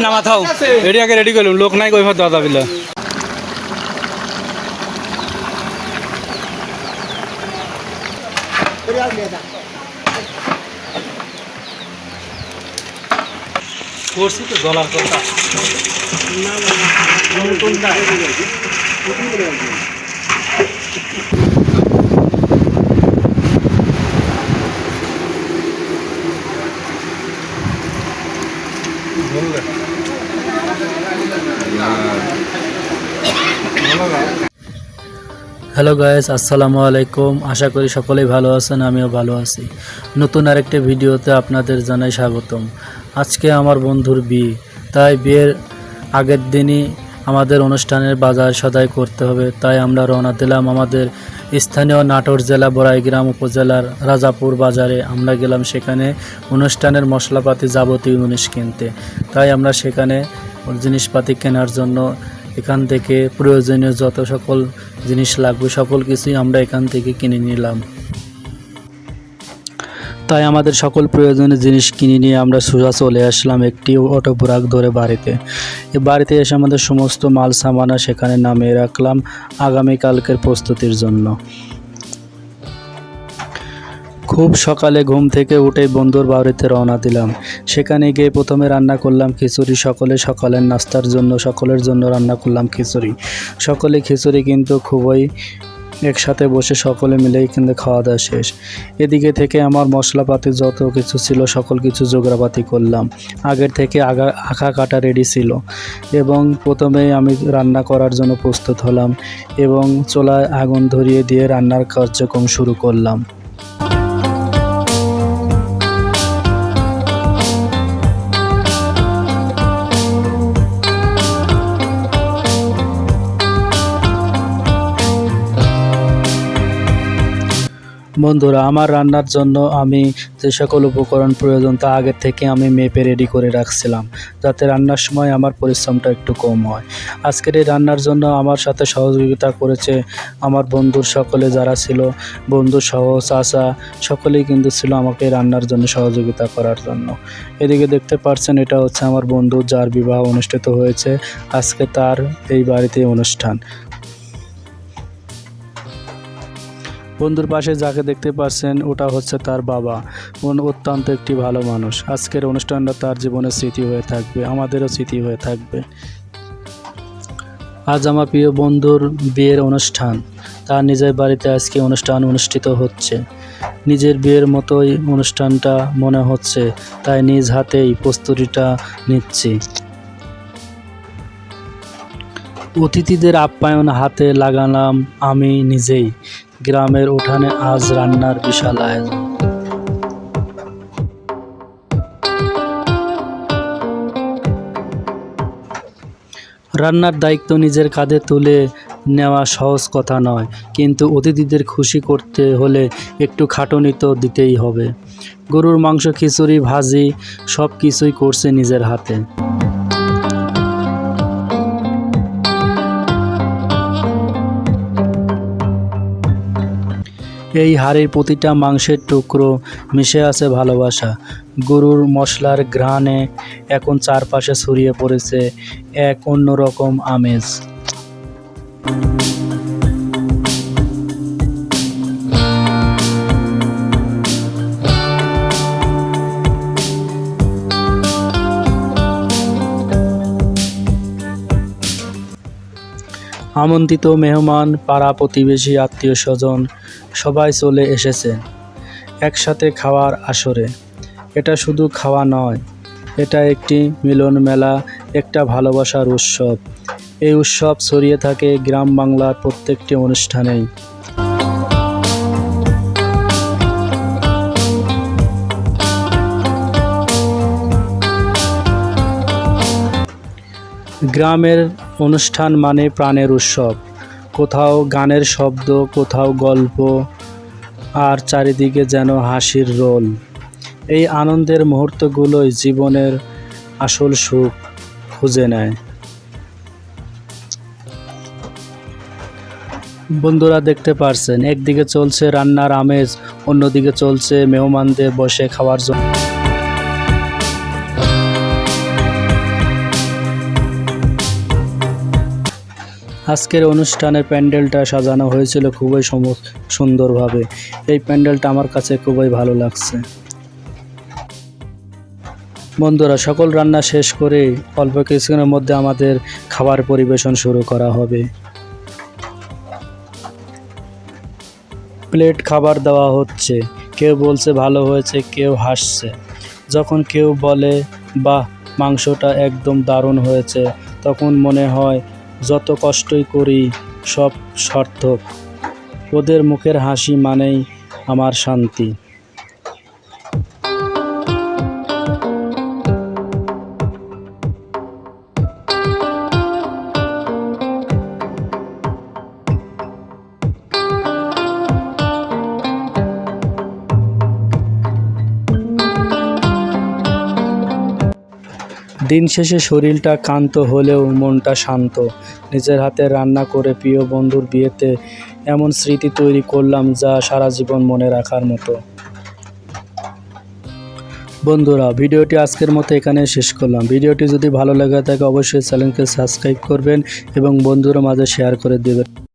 নামা এটি আগে রেডি করলুম লোক নাই কই দাদা বিলা করছি তো ডলার কথা হ্যালো গায়েস আসসালামু আলাইকুম। আশা করি সকলেই ভালো আছেন, আমিও ভালো আছি। নতুন আরেকটা ভিডিওতে আপনাদের জানাই স্বাগতম। আজকে আমার বন্ধুর বিয়ে। তাই বিয়ের আগের দিনই আমাদের অনুষ্ঠানের বাজার সদাই করতে হবে। তাই আমরা রওনা দিলাম আমাদের স্থানীয় নাটোর জেলা বড়াইগ্রাম উপজেলার রাজাপুর বাজারে। আমরা গেলাম সেখানে অনুষ্ঠানের মশলাপাতি যাবতীয় জিনিস কিনতে। তাই আমরা সেখানে জিনিসপাতি কেনার জন্য এখান থেকে প্রয়োজনীয় যত সকল জিনিস লাগবে, সকল কিছুই আমরা এখান থেকে কিনে নিলাম। তাই আমাদের সকল প্রয়োজনীয় জিনিস কিনে নিয়ে আমরা সোজা চলে আসলাম একটি অটো বুরাক ধরে বাড়িতে। বাড়িতে এসে আমাদের সমস্ত মাল, সামানা সেখানে নামিয়ে রাখলাম আগামীকালকের প্রস্তুতির জন্য। খুব সকালে ঘুম থেকে উঠে বন্ধুর বাড়িতে রওনা দিলাম। সেখানে গিয়ে প্রথমে রান্না করলাম খিচুড়ি, সকলে সকালের নাস্তার জন্য, সকলের জন্য রান্না করলাম খিচুড়ি। সকলে খিচুড়ি কিন্তু খুবই একসাথে বসে সকলে মিলেই কিন্তু খাওয়া দাওয়া শেষ। এদিকে থেকে আমার মশলাপাতি যত কিছু ছিল, সকল কিছু জোগড়াপাতি করলাম। আগের থেকে আগা আঁকা কাটা রেডি ছিল। এবং প্রথমে আমি রান্না করার জন্য প্রস্তুত হলাম এবং চোলায় আগুন ধরিয়ে দিয়ে রান্নার কার্যক্রম শুরু করলাম। বন্ধুরা, আমার রান্নার জন্য আমি যে সকল উপকরণ প্রয়োজন তা আগের থেকে আমি মেপে রেডি করে রাখছিলাম, যাতে রান্নার সময় আমার পরিশ্রমটা একটু কম হয়। আজকের এই রান্নার জন্য আমার সাথে সহযোগিতা করেছে আমার বন্ধুর সকলে যারা ছিল, বন্ধু সহ চাচা সকলেই কিন্তু ছিল আমাকে রান্নার জন্য সহযোগিতা করার জন্য। এদিকে দেখতে পাচ্ছেন এটা হচ্ছে আমার বন্ধু যার বিবাহ অনুষ্ঠিত হয়েছে, আজকে তার এই বাড়িতে অনুষ্ঠান। বন্ধুর পাশে যাকে দেখতে পাচ্ছেন ওটা হচ্ছে তার বাবা। উনি অত্যন্ত একটি ভালো মানুষ। আজকের অনুষ্ঠানটা তার জীবনের স্মৃতি হয়ে থাকবে, আমাদেরও স্মৃতি হয়ে থাকবে। আজ আমার প্রিয় বন্ধুর বিয়ের অনুষ্ঠান। তার নিজের বাড়িতে আজকে অনুষ্ঠান অনুষ্ঠিত হচ্ছে। নিজের বিয়ের মতোই অনুষ্ঠানটা মনে হচ্ছে। তাই নিজ হাতেই প্রস্তুতিটা নিচ্ছি। অতিথিদের আপ্যায়ন হাতে লাগালাম আমি নিজেই। গ্রামের উঠানে আজ রান্নার বিশাল আয়োজন। রান্নার দায়িত্ব নিজের কাঁধে তুলে নেওয়া সহজ কথা নয়, কিন্তু অতিথিদের খুশি করতে হলে একটু খাটনি তো দিতেই হবে। গরুর মাংস, খিচুড়ি, ভাজি সব কিছুই করছে নিজের হাতে। এই হাড়ির প্রতিটা মাংসের টুকরো মিশে আছে ভালোবাসা। গরুর মশলার ঘ্রাণে এখন চারপাশে ছড়িয়ে পড়েছে এক অন্যরকম আমেজ। আমন্ত্রিত মেহমান, পাড়া প্রতিবেশী, আত্মীয় স্বজন, সবাই চলে এসেছে। একসাথে খাওয়ার আসরে। এটা শুধু খাওয়া নয়, এটা একটি মিলন মেলা, একটা ভালোবাসার উৎসব। এই উৎসব ছড়িয়ে থাকে গ্রাম বাংলার প্রত্যেকটি অনুষ্ঠানেই। গ্রামের অনুষ্ঠান মানে প্রাণের উৎসব। কোথাও গানের শব্দ, কোথাও গল্প, আর চারিদিকে যেন হাসির রোল। এই আনন্দের মুহূর্তগুলোই জীবনের আসল সুখ খুঁজে নেয়। বন্ধুরা দেখতে পারছেন, একদিকে চলছে রান্নার আমেজ, অন্যদিকে চলছে মেহমানদের বসে খাওয়ার জন্য। আজকের অনুষ্ঠানের প্যান্ডেলটা সাজানো হয়েছিল খুবই সুন্দরভাবে। এই প্যান্ডেলটা আমার কাছে খুবই ভালো লাগছে। বন্ধুরা, সকল রান্না শেষ করে অল্প কিছুক্ষণের মধ্যে আমাদের খাবার পরিবেশন শুরু করা হবে। প্লেট খাবার দেওয়া হচ্ছে। কেউ বলছে ভালো হয়েছে, কেউ হাসছে। যখন কেউ বলে, বাহ, মাংসটা একদম দারুণ হয়েছে, তখন মনে হয় যত কষ্টই করি সব সার্থক। ওদের মুখের হাসি মানেই আমার শান্তি। দিন শেষে শরীরটা ক্লান্ত হলেও মনটা শান্ত। নিজের হাতে রান্না করে প্রিয় বন্ধুর বিয়েতে এমন স্মৃতি তৈরি করলাম যা সারা জীবন মনে রাখার মতো। বন্ধুরা, ভিডিওটি আজকের মতো এখানে শেষ করলাম। ভিডিওটি যদি ভালো লাগে থাকে, অবশ্যই চ্যানেলকে সাবস্ক্রাইব করবেন এবং বন্ধুরা মাঝে শেয়ার করে দেবেন।